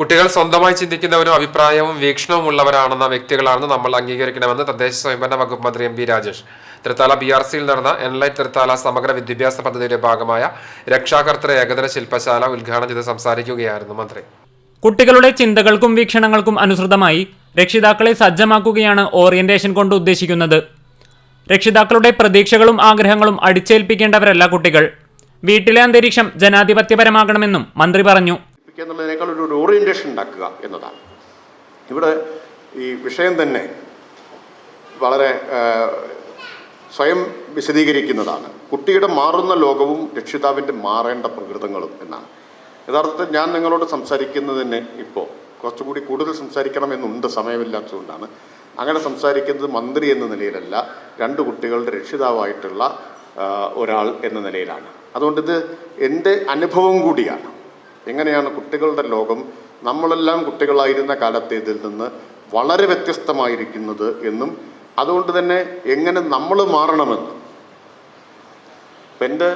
കുട്ടികൾ സ്വന്തമായി ചിന്തിക്കുന്നവരും അഭിപ്രായവും വീക്ഷണവും ഉള്ളവരാണെന്ന വ്യക്തികളാണെന്ന് നമ്മൾ അംഗീകരിക്കണമെന്ന് തദ്ദേശ സ്വയംഭരണ വകുപ്പ് മന്ത്രി M P Rajesh. Thrithala B R സിയിൽ നടന്ന എൻലൈറ്റ് തൃത്താല സമഗ്ര വിദ്യാഭ്യാസ പദ്ധതിയുടെ ഭാഗമായ രക്ഷാകർത്തൃ ഏകദിന ശില്പശാല ഉദ്ഘാടനം ചെയ്ത് സംസാരിക്കുകയായിരുന്നു മന്ത്രി. കുട്ടികളുടെ ചിന്തകൾക്കും വീക്ഷണങ്ങൾക്കും അനുസൃതമായി രക്ഷിതാക്കളെ സജ്ജമാക്കുകയാണ് ഓറിയന്റേഷൻ കൊണ്ട് ഉദ്ദേശിക്കുന്നത്. രക്ഷിതാക്കളുടെ പ്രതീക്ഷകളും ആഗ്രഹങ്ങളും അടിച്ചേൽപ്പിക്കേണ്ടവരല്ല കുട്ടികൾ. വീട്ടിലെ അന്തരീക്ഷം ജനാധിപത്യപരമാകണമെന്നും മന്ത്രി പറഞ്ഞു. പഠിപ്പിക്കുക എന്നുള്ളതിനേക്കാൾ ഒരു ഒരു ഓറിയന്റേഷൻ ഉണ്ടാക്കുക എന്നതാണ്. ഇവിടെ ഈ വിഷയം തന്നെ വളരെ സ്വയം വിശദീകരിക്കുന്നതാണ്. കുട്ടിയുടെ മാറുന്ന ലോകവും രക്ഷിതാവിന്റെ മാറേണ്ട പ്രകൃതങ്ങളും എന്നാണ്. യഥാർത്ഥത്തിൽ ഞാൻ നിങ്ങളോട് സംസാരിക്കുന്നതിന് ഇപ്പോൾ കുറച്ചുകൂടി കൂടുതൽ സംസാരിക്കണമെന്നുണ്ട് സമയമില്ലാത്തതുകൊണ്ടാണ്. അങ്ങനെ സംസാരിക്കുന്നത് മന്ത്രി എന്ന നിലയിലല്ല രണ്ട് കുട്ടികളുടെ രക്ഷിതാവായിട്ടുള്ള ഒരാൾ എന്ന നിലയിലാണ്. അതുകൊണ്ട് ഇത് എന്റെ അനുഭവം കൂടിയാണ്. എങ്ങനെയാണ് കുട്ടികളുടെ ലോകം നമ്മളെല്ലാം കുട്ടികളായിരുന്ന കാലത്തേതിൽ നിന്ന് വളരെ വ്യത്യസ്തമായിരിക്കുന്നത് എന്നും അതുകൊണ്ട് തന്നെ എങ്ങനെ നമ്മൾ മാറണമെന്നും. എന്റെ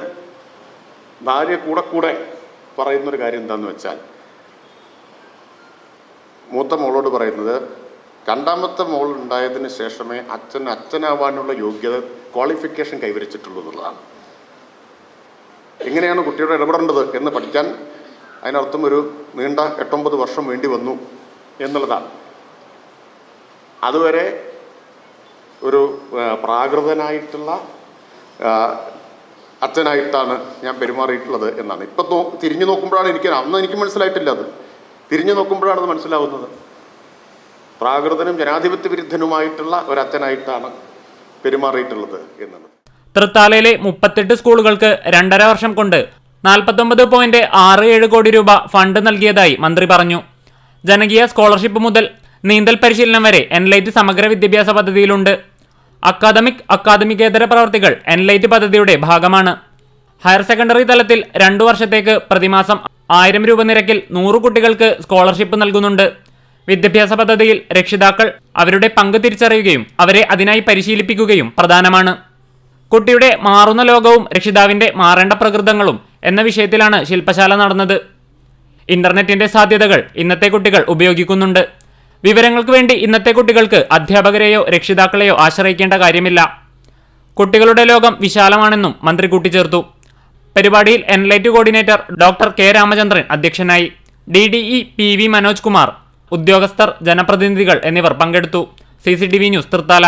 ഭാര്യ കൂടെ കൂടെ പറയുന്നൊരു കാര്യം എന്താണെന്ന് വെച്ചാൽ മൂത്ത മോളോട് പറയുന്നത് രണ്ടാമത്തെ മോൾ ഉണ്ടായതിന് ശേഷമേ അച്ഛൻ അച്ഛനാവാനുള്ള യോഗ്യത ക്വാളിഫിക്കേഷൻ കൈവരിച്ചിട്ടുള്ളൂ എന്നുള്ളതാണ്. എങ്ങനെയാണ് കുട്ടിയോട് ഇടപെടേണ്ടത് എന്ന് പഠിക്കാൻ അതിനർത്ഥം ഒരു നീണ്ട എട്ടൊമ്പത് വർഷം വേണ്ടി വന്നു എന്നുള്ളതാണ്. അതുവരെ ഒരു പ്രാകൃതനായിട്ടുള്ള അച്ഛനായിട്ടാണ് ഞാൻ പെരുമാറിയിട്ടുള്ളത് എന്നാണ്. ഇപ്പം നോ തിരിഞ്ഞു നോക്കുമ്പോഴാണ് എനിക്ക് അന്ന് എനിക്ക് മനസ്സിലായിട്ടില്ല അത്. തിരിഞ്ഞു നോക്കുമ്പോഴാണ് അത് മനസ്സിലാവുന്നത്. പ്രാകൃതനും ജനാധിപത്യ വിരുദ്ധനുമായിട്ടുള്ള ഒരച്ഛനായിട്ടാണ് പെരുമാറിയിട്ടുള്ളത് എന്നാണ് തൃത്താലയിലെ മുപ്പത്തെട്ട് സ്കൂളുകൾക്ക് രണ്ടര വർഷം കൊണ്ട് നാൽപ്പത്തൊമ്പത് പോയിന്റ് ആറ് ഏഴ് കോടി രൂപ ഫണ്ട് നൽകിയതായി മന്ത്രി പറഞ്ഞു. ജനകീയ സ്കോളർഷിപ്പ് മുതൽ നീന്തൽ പരിശീലനം വരെ എൻലൈറ്റ് സമഗ്ര വിദ്യാഭ്യാസ പദ്ധതിയിലുണ്ട്. അക്കാദമിക് അക്കാദമികേതര പ്രവർത്തികൾ എൻലൈറ്റ് പദ്ധതിയുടെ ഭാഗമാണ്. ഹയർ സെക്കൻഡറി തലത്തിൽ രണ്ടു വർഷത്തേക്ക് പ്രതിമാസം ആയിരം രൂപ നിരക്കിൽ നൂറ് കുട്ടികൾക്ക് സ്കോളർഷിപ്പ് നൽകുന്നുണ്ട്. വിദ്യാഭ്യാസ പദ്ധതിയിൽ രക്ഷിതാക്കൾ അവരുടെ പങ്ക് തിരിച്ചറിയുകയും അവരെ അതിനായി പരിശീലിപ്പിക്കുകയും പ്രധാനമാണ്. കുട്ടിയുടെ മാറുന്ന ലോകവും രക്ഷിതാവിന്റെ മാറേണ്ട പ്രകൃതങ്ങളും എന്ന വിഷയത്തിലാണ് ശില്പശാല നടന്നത്. ഇന്റർനെറ്റിന്റെ സാധ്യതകൾ ഇന്നത്തെ കുട്ടികൾ ഉപയോഗിക്കുന്നുണ്ട്. വിവരങ്ങൾക്ക് വേണ്ടി ഇന്നത്തെ കുട്ടികൾക്ക് അധ്യാപകരെയോ രക്ഷിതാക്കളെയോ ആശ്രയിക്കേണ്ട കാര്യമില്ല. കുട്ടികളുടെ ലോകം വിശാലമാണെന്നും മന്ത്രി കൂട്ടിച്ചേർത്തു. പരിപാടിയിൽ Enlight coordinator doctor K Ramachandran അധ്യക്ഷനായി. D D E P V Manoj Kumar ഉദ്യോഗസ്ഥർ ജനപ്രതിനിധികൾ എന്നിവർ പങ്കെടുത്തു. C C T V news Thrithala.